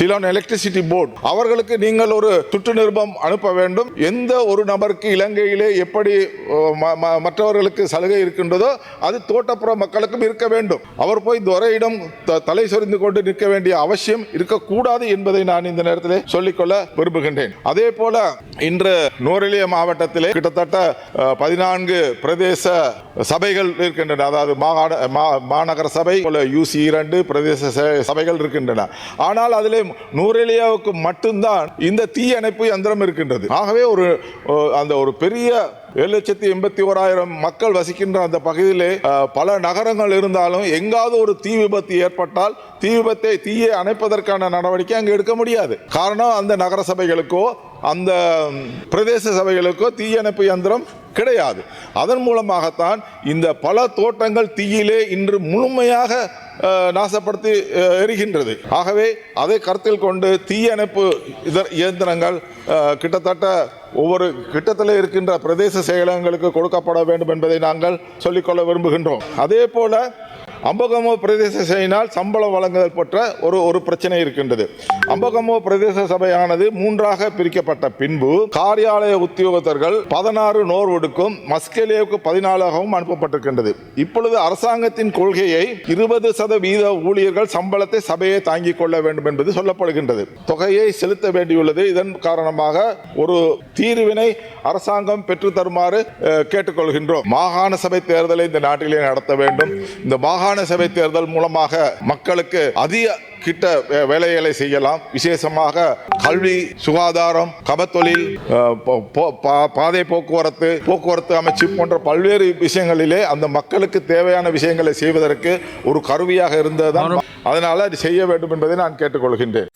Ceylon electricity board அவர்களுக்கு நீங்கள் ஒரு சுற்று நிருபம் அனுப்ப வேண்டும். எந்த ஒரு நபருக்கு இலங்கையிலே எப்படி ம- ம- மற்றவர்களுக்கு சலுகை இருக்கின்றதோ அது தோட்டப்புற மக்களுக்கும் இருக்க வேண்டும். அவர் போய் துறையிடம் த- தலை சொரிந்து கொண்டு நிற்க வேண்டிய அவசியம் இருக்கக்கூடாது என்பதை நான் இந்த நேரத்தில் சொல்லிக்கொள்ள விரும்புகின்றேன். அதே போல இன்று நூரெலிய மாவட்டத்திலே கிட்டத்தட்ட பதினான்கு பிரதேச சபைகள் இருக்கின்றன. அதாவது மாகாண மா- மாநகர சபை போல யூசி இரண்டு பிரதேச ச- சபைகள் இருக்கின்றன. ஆனால் அதிலே நூரெலியாவுக்கு மட்டும்தான் இந்த தீயணைப்பு யந்திரம் இருக்கின்றது. ஆகவே ஒரு அந்த ஒரு பெரிய ஏழு லட்சத்தி எண்பத்தி ஓராயிரம் மக்கள் வசிக்கின்ற அந்த பகுதியிலே பல நகரங்கள் இருந்தாலும் எங்காவது ஒரு தீ விபத்து ஏற்பட்டால் தீ விபத்தை தீயை அணைப்பதற்கான நடவடிக்கை அங்கே எடுக்க முடியாது. காரணம் அந்த நகர சபைகளுக்கோ அந்த பிரதேச சபைகளுக்கோ தீயணைப்பு யந்திரம் கிடையாது. அதன் மூலமாகத்தான் இந்த பல தோட்டங்கள் தீயிலே இன்று முழுமையாக நாசப்படுத்தி எரிகின்றது. ஆகவே அதை கருத்தில் கொண்டு தீயணைப்பு இதர் இயந்திரங்கள் கிட்டத்தட்ட ஒவ்வொரு கிட்டத்தில் இருக்கின்ற பிரதேச செயலகங்களுக்கு கொடுக்கப்பட வேண்டும் என்பதை நாங்கள் சொல்லிக்கொள்ள விரும்புகின்றோம். அதே போல அம்பகமோ பிரதேச சபையினால் சம்பளம் வழங்குதல் போன்ற ஒரு ஒரு பிரச்சனை இருக்கின்றது. அம்பகமோ பிரதேச சபையானது மூன்றாக பிரிக்கப்பட்ட பின்பு காரியாலய உத்தியோகத்தர்கள் பதினாறு நோர்வுடுக்கும் மஸ்கெலியாவுக்கு பதினாலாகவும் அனுப்பப்பட்டிருக்கின்றது. இப்பொழுது அரசாங்கத்தின் கொள்கையை இருபது சதவீத ஊழியர்கள் சம்பளத்தை சபையை தாங்கிக் கொள்ள வேண்டும் என்பது சொல்லப்படுகின்றது. தொகையை செலுத்த வேண்டியுள்ளது. இதன் காரணமாக ஒரு தீர்வினை அரசாங்கம் பெற்று தருமாறு கேட்டுக்கொள்கின்றோம். மாகாண சபை தேர்தலை இந்த நாட்டிலே நடத்த வேண்டும். இந்த மாகாண சபை தேர்தல் மூலமாக மக்களுக்கு அதிக கிட்ட வேலைகளை செய்யலாம். விசேஷமாக கல்வி சுகாதாரம் கபத்தொழில் பாதை போக்குவரத்து போக்குவரத்து அமைச்சு போன்ற பல்வேறு விஷயங்களிலே அந்த மக்களுக்கு தேவையான விஷயங்களை செய்வதற்கு ஒரு கருவியாக இருந்ததுதான். அதனால் அது செய்ய வேண்டும் என்பதை நான் கேட்டுக்கொள்கின்றேன்.